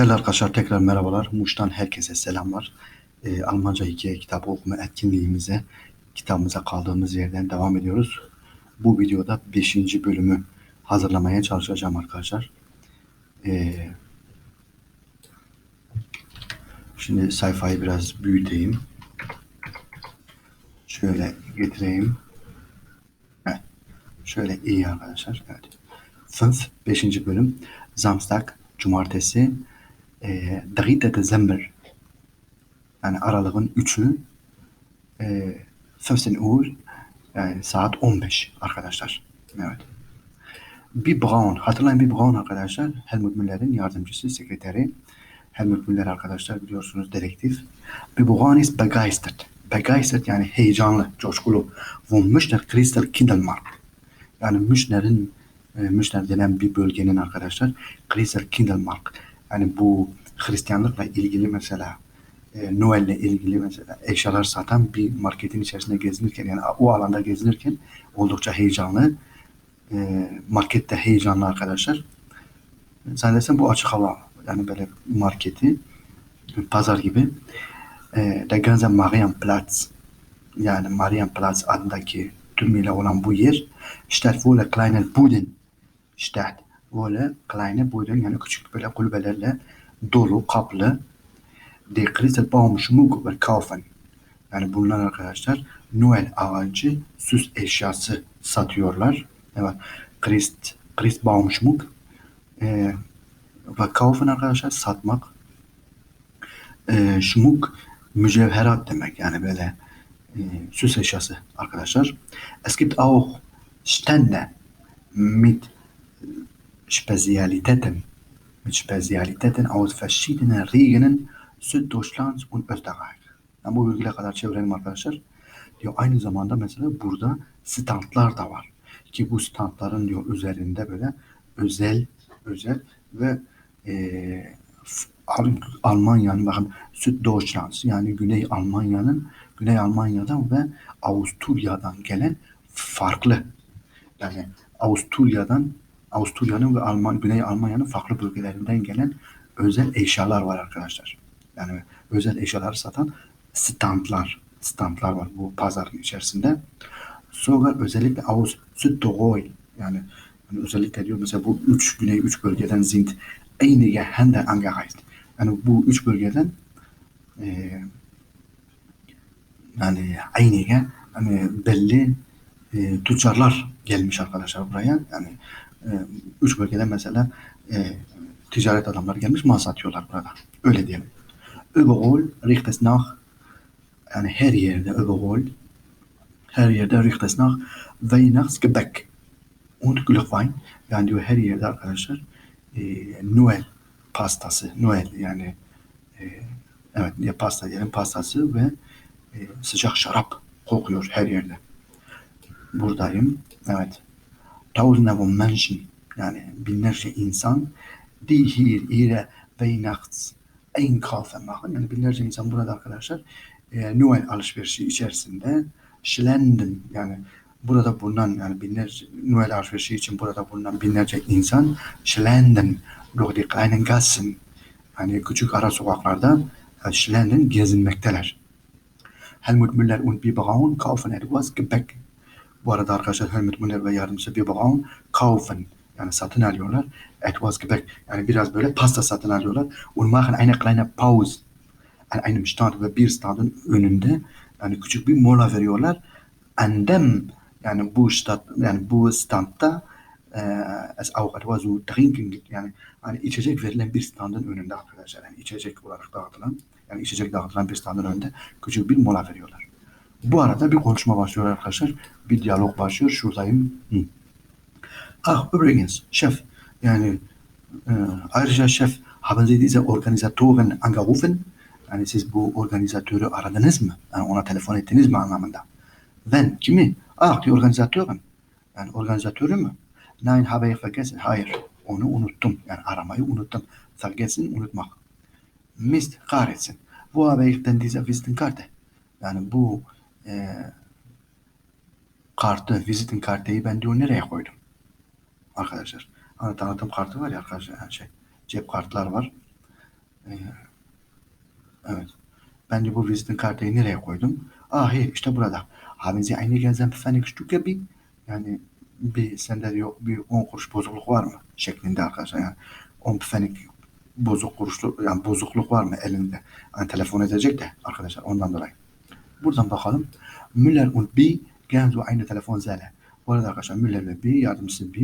Değerli arkadaşlar tekrar merhabalar. Muş'tan herkese selamlar. Ee, Almanca hikaye kitabı okuma etkinliğimize, kitabımıza kaldığımız yerden devam ediyoruz. Bu videoda 5. bölümü hazırlamaya çalışacağım arkadaşlar. Ee, şimdi sayfayı biraz büyüteyim. Şöyle getireyim. Evet. Şöyle iyi arkadaşlar. Evet. 5. 5. bölüm. Samstag, Cumartesi, e, 3 Dezember yani aralığın 3'ü e, 15 Uhr yani saat 15 arkadaşlar. Evet. Bir Braun, hatırlayın bir Braun arkadaşlar Helmut Müller'in yardımcısı, sekreteri. Helmut Müller arkadaşlar biliyorsunuz dedektif. Bir Braun ist begeistert. Begeistert yani heyecanlı, coşkulu. Von Münchner Crystal Kindelmark. Yani Münchner'in e, Münchner denen bir bölgenin arkadaşlar Crystal Kindelmark. Yani bu Hristiyanlıkla ilgili mesela e, Noel'le ilgili mesela eşyalar satan bir marketin içerisinde gezinirken yani o alanda gezinirken oldukça heyecanlı. E, markette heyecanlı arkadaşlar. Zannedersem bu açık hava yani böyle marketi pazar gibi. E, Der ganze Marienplatz yani Marienplatz adındaki tümüyle olan bu yer steht wohl kleine Buden steht böyle kleine Buden yani küçük böyle kulübelerle dolu, kaplı die Christbaumschmuck verkaufen. Yani bunlar arkadaşlar Noel ağacı süs eşyası satıyorlar. Evet. Christ, Christbaumschmuck e, verkaufen arkadaşlar satmak. E, Schmuck mücevherat demek yani böyle e, süs eşyası arkadaşlar. Es gibt auch Stände mit Spezialitäten mit Spezialitäten aus verschiedenen Regionen Süddeutschlands und Österreich. Yani bu bilgiyle kadar çevirelim arkadaşlar. Diyor aynı zamanda mesela burada standlar da var. Ki bu standların diyor üzerinde böyle özel özel ve e, Almanya'nın bakın Süddeutschland yani Güney Almanya'nın Güney Almanya'dan ve Avusturya'dan gelen farklı yani Avusturya'dan Avusturya'nın ve Alman, Güney Almanya'nın farklı bölgelerinden gelen özel eşyalar var arkadaşlar. Yani özel eşyalar satan standlar, standlar var bu pazarın içerisinde. Sonra özellikle Aus Südtirol yani, yani özellikle diyor mesela bu üç güney üç bölgeden sind einige Hände angereist. Yani bu üç bölgeden e, yani einige hani belli e, tüccarlar gelmiş arkadaşlar buraya. Yani üç bölgeden mesela e, ticaret adamları gelmiş mal satıyorlar burada. Öyle diyelim. Überall riecht es nach yani her yerde überall her yerde riecht es nach Weihnachtsgebäck und Glühwein. Yani diyor her yerde arkadaşlar e, Noel pastası, Noel yani e, evet ya pasta diyelim pastası ve e, sıcak şarap kokuyor her yerde. Buradayım. Evet. Tausende von Menschen yani binlerce insan die hier ihre Weihnachts Einkaufen machen. Yani binlerce insan burada arkadaşlar e, Noel alışverişi içerisinde Schlenden yani burada bulunan yani binlerce Noel alışverişi için burada bulunan binlerce insan Schlenden durch die kleinen Gassen yani küçük ara sokaklarda e, Schlenden gezinmekteler. Helmut Müller und Bibi Braun kaufen etwas Gebäck bu arada arkadaşlar Helmut Müller ve yardımcısı Bibi Braun kaufen yani satın alıyorlar. Etwas Gebäck yani biraz böyle pasta satın alıyorlar. Und machen eine kleine Pause an einem stand ve bir standın önünde yani küçük bir mola veriyorlar. And then yani bu stand yani bu standta es auch etwas zu trinken gibt. Yani içecek verilen bir standın önünde arkadaşlar. Yani içecek olarak dağıtılan yani içecek dağıtılan bir standın önünde küçük bir mola veriyorlar. Bu arada bir konuşma başlıyor arkadaşlar. Bir diyalog başlıyor. Şuradayım. Hı. Ah übrigens Chef yani e, ayrıca Chef haben Sie diese Organisatoren angerufen? Yani siz bu organizatörü aradınız mı? Yani ona telefon ettiniz mi anlamında? Ben kimi? Ah die Organisatoren. Yani organizatörü mü? Nein habe ich vergessen. Hayır. Onu unuttum. Yani aramayı unuttum. Vergessen unutmak. Mist kahretsin. Wo habe ich denn diese Visitenkarte? Yani bu e, kartı, visitin kartayı ben diyor nereye koydum? Arkadaşlar. Hani tanıtım kartı var ya arkadaşlar yani şey. Cep kartlar var. Ee, evet. Ben de bu visiting kartayı nereye koydum? Ah hayır işte burada. Haben Sie eine gelsen pfennig Stücke? Yani bir sende diyor bir 10 kuruş bozukluk var mı? Şeklinde arkadaşlar yani 10 pfennig bozuk kuruşluk yani bozukluk var mı elinde? Yani telefon edecek de arkadaşlar ondan dolayı. Buradan bakalım. Müller und B gehen zu eine Telefonzelle. Bu arada arkadaşlar Müller ve B yardımcısı B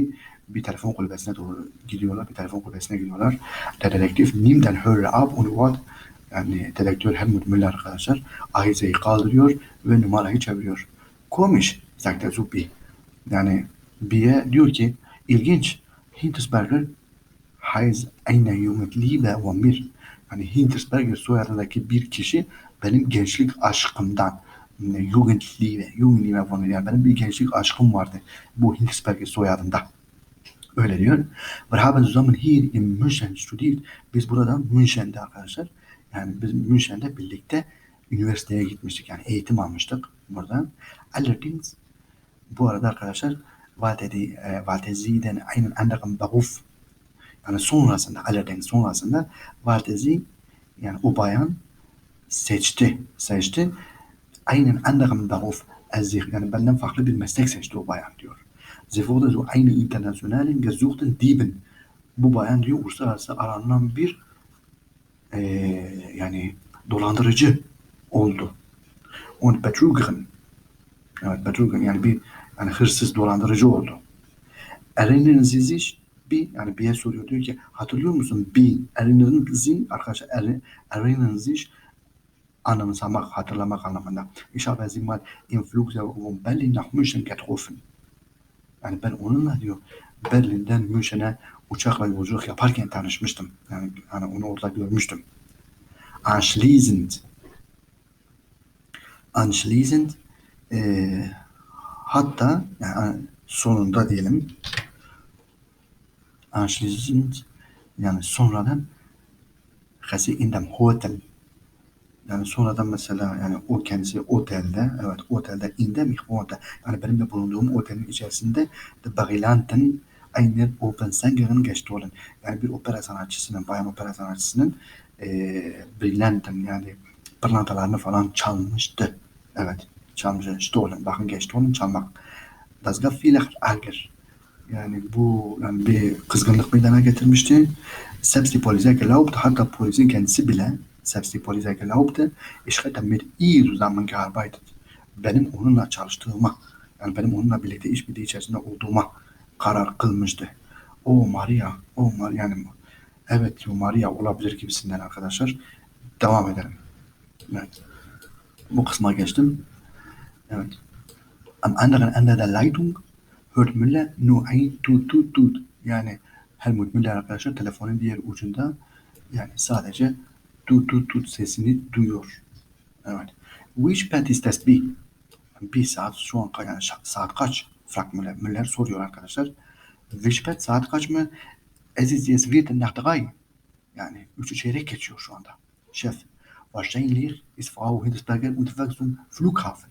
bir telefon kulübesine doğru gidiyorlar. Bir telefon kulübesine gidiyorlar. Der Detektiv nimmt den Hörer ab und what yani dedektör Helmut Müller arkadaşlar ahizeyi kaldırıyor ve numarayı çeviriyor. Komisch, sagt der Suppi. Yani B'ye diyor ki ilginç. Hintersberger heißt eine Jugendliebe von mir. Yani Hintersberger soyadındaki bir kişi benim gençlik aşkımdan. Yani Jugendliebe, Jugendliebe von. Yani benim bir gençlik aşkım vardı bu Hintersberger soyadında. Öyle diyor. Wir haben zusammen hier in München studiert. Biz burada München'de arkadaşlar. Yani biz München'de birlikte üniversiteye gitmiştik. Yani eğitim almıştık buradan. Allerdings bu arada arkadaşlar Vatedi, e, Vatesi'den einen anderen Beruf yani sonrasında allerdings sonrasında Vatesi yani o bayan seçti. Seçti. Einen anderen Beruf als sich yani benden farklı bir meslek seçti o bayan diyor. Sie wurde zu einer internationalen gesuchten Dieben. Bu bayan diyor uluslararası aranan bir e, yani dolandırıcı oldu. Und Betrügerin. Evet Betrügerin yani bir yani hırsız dolandırıcı oldu. Erinnern Sie sich bir yani bir'e soruyor diyor ki hatırlıyor musun bir erinnern Sie arkadaşlar er, erinnern sich anımsamak, hatırlamak anlamında. Ich habe sie mal im Flugzeug von Berlin nach München getroffen. Yani ben onunla diyor Berlin'den München'e uçakla yolculuk yaparken tanışmıştım. Yani, yani onu orada görmüştüm. Anschließend anschließend e, hatta yani sonunda diyelim anschließend yani sonradan hasi in dem Hotel yani sonradan mesela yani o kendisi otelde evet otelde inde mich wohnte yani benim de bulunduğum otelin içerisinde de Barilanten eine Opernsängerin gestohlen. Yani bir opera sanatçısının, bayan opera sanatçısının e, Brillanten yani pırlantalarını falan çalmıştı. Evet, çalmıştı. Stohlen. Bakın gestohlen çalmak. Das gab viele Ärger. Yani bu yani bir kızgınlık meydana getirmişti. Selbst die Polizei glaubte, hatta polisin kendisi bile selbst die Polizei glaubte, ich hätte mit ihr zusammengearbeitet. Benim onunla çalıştığıma, yani benim onunla birlikte işbirliği içerisinde olduğuma karar kılmıştı. O Maria, o Maria yani evet o Maria olabilir gibisinden arkadaşlar. Devam edelim. Evet. Bu kısma geçtim. Evet. Am anderen Ende der Leitung hört Müller nur ein tut tut tut. Yani Helmut Müller arkadaşlar telefonun diğer ucunda yani sadece tut tut tut sesini duyuyor. Evet. Which spät ist das be? Bir saat şu an yani saat kaç? Frank Müller, Müller soruyor arkadaşlar. Which spät saat kaç mı? Es ist jetzt wird nach drei. Yani üçü çeyrek geçiyor şu anda. Şef. Wahrscheinlich ist Frau Hildesberger unterwegs zum Flughafen.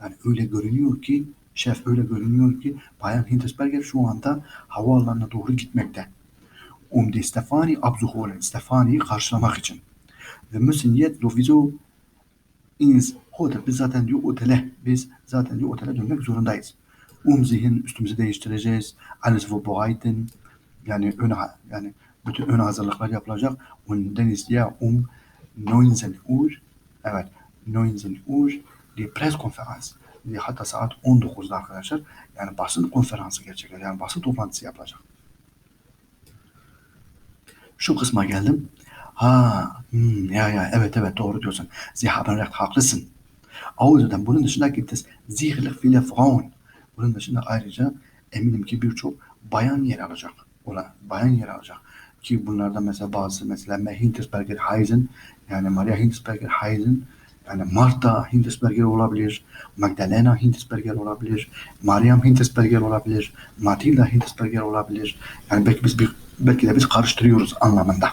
Yani öyle görünüyor ki şef öyle görünüyor ki Bayan Hildesberger şu anda havaalanına doğru gitmekte. Um die Stefani abzuholen. Stefani'yi karşılamak için. Wir müssen jetzt sowieso ins Hotel. Biz zaten diyor otele. Biz zaten diyor otele dönmek zorundayız. Um zihin üstümüzü değiştireceğiz. Alles vorbereiten. Yani ön yani bütün ön hazırlıklar yapılacak. Und dann ist ja um 19 Uhr evet 19 Uhr die Pressekonferans. Hatta saat 19'da arkadaşlar yani basın konferansı gerçekleşecek. Yani basın toplantısı yapılacak. Şu kısma geldim. Ha, hmm, ya ya evet evet doğru diyorsun. Sie haben haklısın. Außerdem bunun dışında gibt es sicherlich viele Frauen. Bunun dışında ayrıca eminim ki birçok bayan yer alacak. Ola, bayan yer alacak. Ki bunlardan mesela bazı mesela Hintersberger Heisen yani Maria Hintersberger Heisen yani Marta Hintersberger olabilir, Magdalena Hintersberger olabilir, Mariam Hintersberger olabilir, Matilda Hintersberger olabilir. Yani belki biz bir, belki de biz karıştırıyoruz anlamında.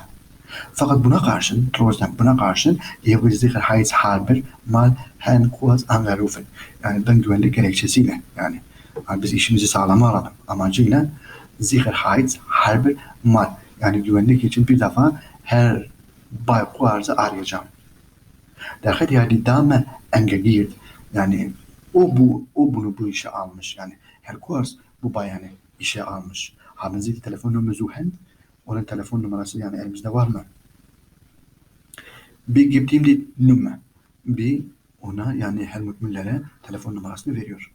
Fakat buna karşın, trotzdem buna karşın ich sicherheitshalber mal Herrn Kurz angerufen. Yani ben güvenlik gerekçesiyle yani, yani biz işimizi sağlama alalım amacıyla sicherheitshalber mal yani güvenlik için bir defa her Bay Kuarz'ı arayacağım. Derken yani dame engagiert. Yani o bu o bunu bu işe almış. Yani Herr Kuarz bu bayanı işe almış. Telefonnummer zur Hand? Onun telefon numarası yani elimizde var mı? Bir die Nummer. Bir ona yani Helmut Müller'e telefon numarasını veriyor.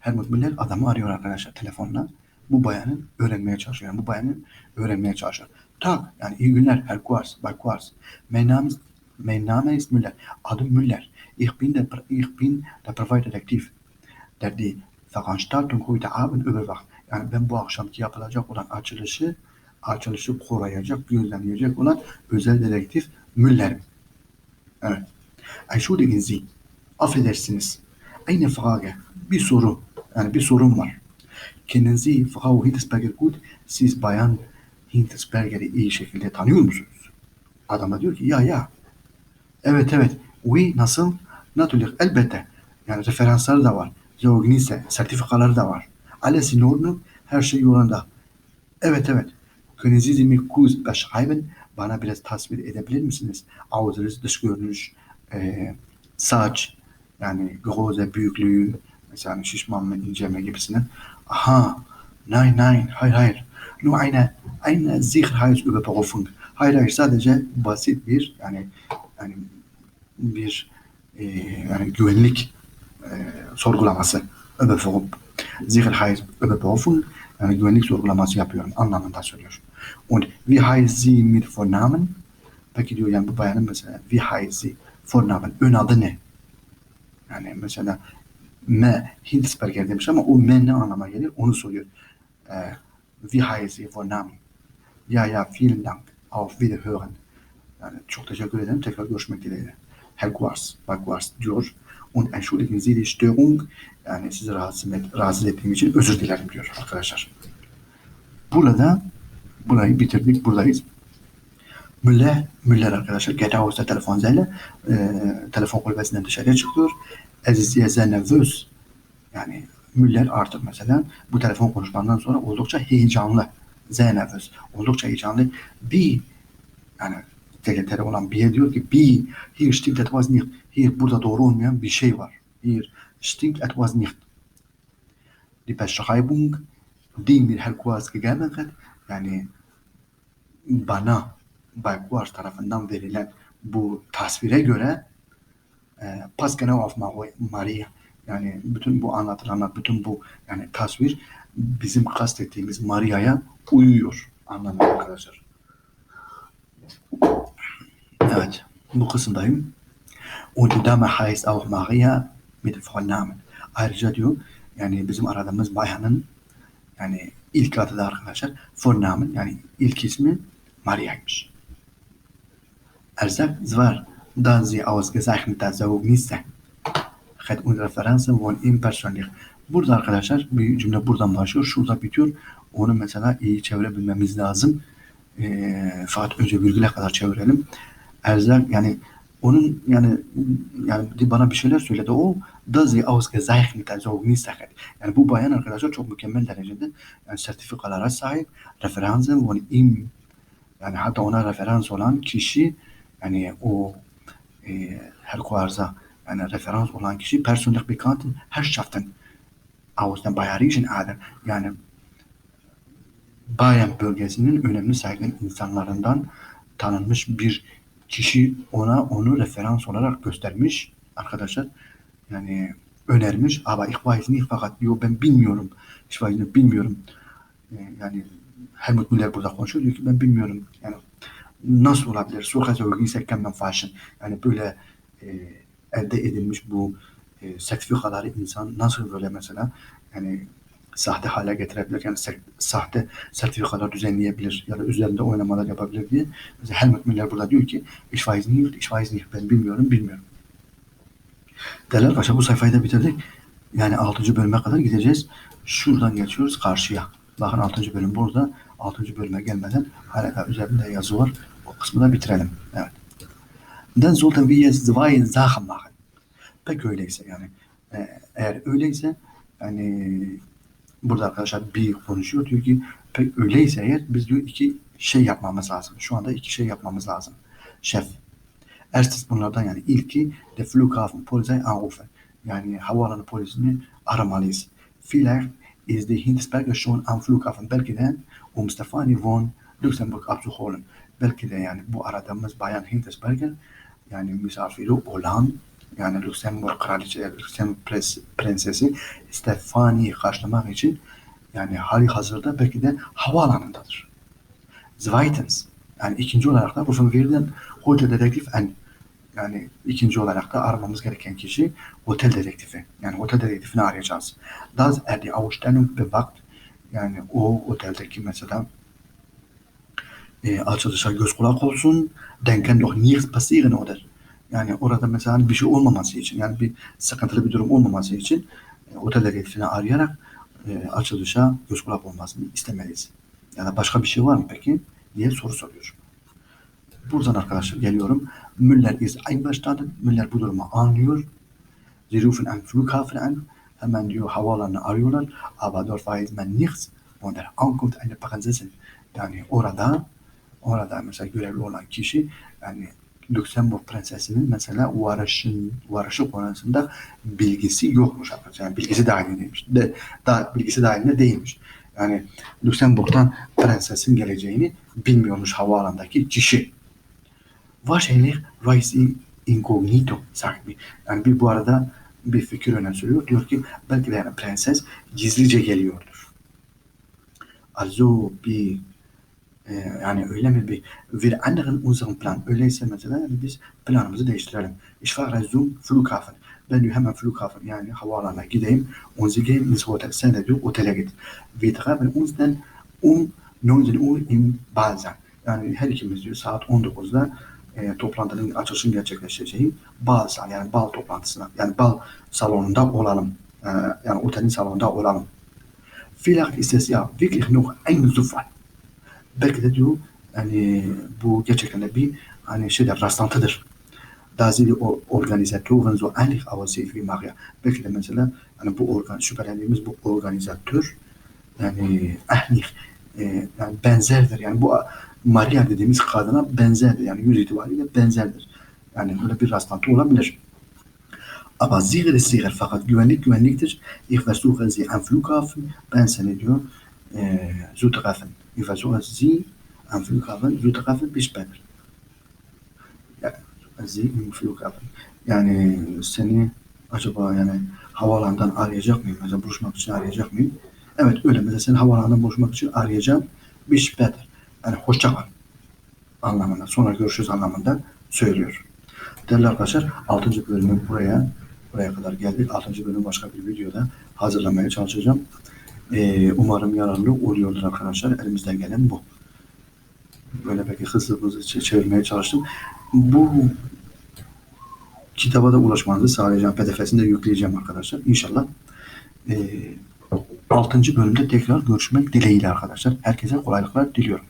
Helmut Müller adamı arıyor arkadaşlar telefonla. Bu bayanı öğrenmeye çalışıyor. Yani bu bayanı öğrenmeye çalışıyor. Tak yani iyi günler Herr Kuars, Bay Kuars. Mein Name, ist- mein Name ist Müller. Adım Müller. Ich bin der, ich bin der Privatdetektiv. Der die Veranstaltung heute Abend überwacht. Yani ben bu akşamki yapılacak olan açılışı açılışı koruyacak, gözlemleyecek olan özel dedektif Müller'im. Evet. Entschuldigen Sie. Affedersiniz. Eine Frage. Bir soru. Yani bir sorun var. Kennen Sie Frau Hintesberger gut? Siz Bayan Hintesberger'i iyi şekilde tanıyor musunuz? Adam da diyor ki ya ya. Evet evet. Oui nasıl? Natürlich elbette. Yani referansları da var. Zeugnisse, sertifikaları da var. Alles in Ordnung. Her şey yolunda. Evet evet. Können Sie sie mir kurz beschreiben? Bana biraz tasvir edebilir misiniz? Ağzınız, dış görünüş, e, saç, yani groze büyüklüğü, mesela şişman mı, ince mi gibisine. Aha, nein, nein, hayır, hayır. Nur eine, eine Sicherheitsüberprüfung. Hayır, hayır, sadece basit bir, yani, yani bir e, yani güvenlik e, sorgulaması. Überprüfung. Sicherheitsüberprüfung, yani güvenlik sorgulaması yapıyorum anlamında söylüyor. Und wie heißt sie mit Vornamen? Peki diyor yani bu bayanın mesela wie heißt sie? Vornamen. Ön adı ne? Yani mesela M Hildesberger demiş ama o M ne anlama gelir onu soruyor. Ee, wie heißt sie Vornamen? Ja ja vielen Dank. Auf Wiederhören. Yani çok teşekkür ederim. Tekrar görüşmek dileğiyle. Bay Quarz diyor. Und entschuldigen Sie die Störung. Yani sizi rahatsız, et, rahatsız ettiğim için özür dilerim diyor arkadaşlar. Burada burayı bitirdik. Buradayız. Müller, Müller arkadaşlar geht aus der Telefonzelle. E, telefon kulübesinden dışarıya çıkıyor. Sehr, sehr nervös. Yani Müller artık mesela bu telefon konuşmadan sonra oldukça heyecanlı. Nervös. Oldukça heyecanlı. Bir yani sekreteri olan bir diyor ki bir hier stimmt etwas nicht. Hier burada doğru olmayan bir şey var. Hier stimmt etwas nicht. Die Beschreibung die mir Herr Kuas gegeben hat yani bana Bay Kuas tarafından verilen bu tasvire göre e, Pascal of Maria yani bütün bu anlatılanlar, bütün bu yani tasvir bizim kastettiğimiz Maria'ya uyuyor anlamında arkadaşlar. Evet, bu kısımdayım. Und Dame heißt auch Maria mit Vornamen. Ayrıca diyor yani bizim aradığımız bayanın yani ilk adı da arkadaşlar Vornamen yani ilk ismi Maria'ymış. Er sagt zwar, da sie ausgezeichneter Zeugnisse hat und Referenzen von ihm persönlich. Burada arkadaşlar bir cümle buradan başlıyor. Şurada bitiyor. Onu mesela iyi çevirebilmemiz lazım. E, fakat önce virgüle kadar çevirelim. Erzak yani onun yani yani bana bir şeyler söyledi. O da sie ausgezeichneter Zeugnisse hat. Yani bu bayan arkadaşlar çok mükemmel derecede yani sertifikalara sahip. Referansen von ihm yani hatta ona referans olan kişi yani o e, Herr Kuarza yani referans olan kişi persönlich bekannten Herrschaften aus dem bayerischen Ader yani Bayern bölgesinin önemli saygın insanlarından tanınmış bir kişi ona onu referans olarak göstermiş arkadaşlar. Yani önermiş ama nicht fakat diyor ben bilmiyorum. Nicht bilmiyorum. Ee, Yani Helmut Müller burada konuşuyor diyor ki ben bilmiyorum. Yani nasıl olabilir? Surka Zeugnisse kennen falschen. Yani böyle e, elde edilmiş bu e, sertifikaları insan nasıl böyle mesela yani sahte hale getirebilir. Yani sahte sertifikalar düzenleyebilir ya da üzerinde oynamalar yapabilir diye. Mesela Helmut Müller burada diyor ki ich weiß nicht, ich weiß nicht. Ben bilmiyorum, bilmiyorum. Değerli arkadaşlar bu sayfayı da bitirdik. Yani 6. bölüme kadar gideceğiz. Şuradan geçiyoruz karşıya. Bakın 6. bölüm burada. 6. bölüme gelmeden hala üzerinde yazı var. O kısmı da bitirelim. Evet. Dann sollten wir jetzt zwei Sachen machen. Pek öyleyse yani. e, Eğer öyleyse yani burada arkadaşlar bir konuşuyor diyor ki pek öyleyse eğer biz diyor iki şey yapmamız lazım. Şu anda iki şey yapmamız lazım. şef. Erstes bunlardan yani ilki de Flughafen Polizei anrufen. Yani havaalanı polisini aramalıyız. Vielleicht ist die Hindesberger schon am Flughafen belki de um Stefani von Luxemburg abzuholen. Belki de yani bu aradığımız bayan Hindesberger yani misafiri olan yani Luxemburg kraliçe, Luxemburg pres, prensesi Stefani'yi karşılamak için yani hali hazırda belki de havaalanındadır. Zweitens yani ikinci olarak da rufen werden Hotel Dedektif en yani ikinci olarak da aramamız gereken kişi otel dedektifi. Yani otel dedektifini arayacağız. Das er die Ausstellung bewacht. Yani o oteldeki mesela e, açılışa göz kulak olsun. Denken doch nichts passieren oder. Yani orada mesela bir şey olmaması için yani bir sıkıntılı bir durum olmaması için e, otel dedektifini arayarak e, açılışa göz kulak olmasını istemeliyiz. Ya başka bir şey var mı peki diye soru soruyor. Buradan arkadaşlar geliyorum. Müller ist einverstanden. Müller bu durumu anlıyor. Sie rufen am Flughafen an. Hemen diyor havaalanını arıyorlar. Aber dort weiß man nichts. Und der ankommt eine Prinzessin. Yani orada orada mesela görevli olan kişi yani Lüksemburg prensesinin mesela varışın, varışı konusunda bilgisi yokmuş arkadaşlar. Yani bilgisi dahilindeymiş. De, da, bilgisi dahilinde değilmiş. Yani Lüksemburg'dan prensesin geleceğini bilmiyormuş havaalandaki kişi. Wahrscheinlich weiß sie incognito sahibi. Yani bir bu arada bir fikir öne sürüyor. Diyor ki belki de yani prenses gizlice geliyordur. Also bir e, yani öyle mi bir wir anderen unseren Plan. Öyleyse mesela biz planımızı değiştirelim. Ich fahre zum Flughafen. Ben diyor hemen Flughafen yani havaalanına gideyim. Und sie gehen ins Hotel. Sen de diyor otele git. Wir treffen uns dann um 19 Uhr in Balzan. Yani her ikimiz diyor saat 19'da e, toplantının açılışın gerçekleşeceği bal yani bal toplantısına yani bal salonunda olalım. E, yani otelin salonunda olalım. Vielleicht ist es ja wirklich noch ein Zufall. Belki de diyor yani bu gerçekten de bir hani şeyler rastlantıdır. Da sie die Or- Organisatoren so ähnlich aussieht wie Maria. Belki de mesela hani bu organ, şüphelendiğimiz bu organizatör yani ähnlich e, yani benzerdir. Yani bu Maria dediğimiz kadına benzerdir. Yani yüz itibariyle benzerdir. Yani böyle bir rastlantı olabilir. Sicher ist sicher fakat güvenlik güvenliktir. Sie am Flughafen. Ben seni diyor e, zu zu treffen bis später. Ja, sie im Flughafen. Yani seni acaba yani havaalanından arayacak mıyım? Mesela buluşmak için arayacak mıyım? Evet öyle. Mesela seni havaalanından buluşmak için arayacağım. Bis später. Yani hoşça kal anlamında, sonra görüşürüz anlamında söylüyor. Değerli arkadaşlar 6. bölümü buraya buraya kadar geldik. 6. bölümü başka bir videoda hazırlamaya çalışacağım. Ee, umarım yararlı oluyordur arkadaşlar. Elimizden gelen bu. Böyle belki hızlı hızlı çe- çevirmeye çalıştım. Bu kitaba da ulaşmanızı sağlayacağım. PDF'sini de yükleyeceğim arkadaşlar. İnşallah. Ee, 6. bölümde tekrar görüşmek dileğiyle arkadaşlar. Herkese kolaylıklar diliyorum.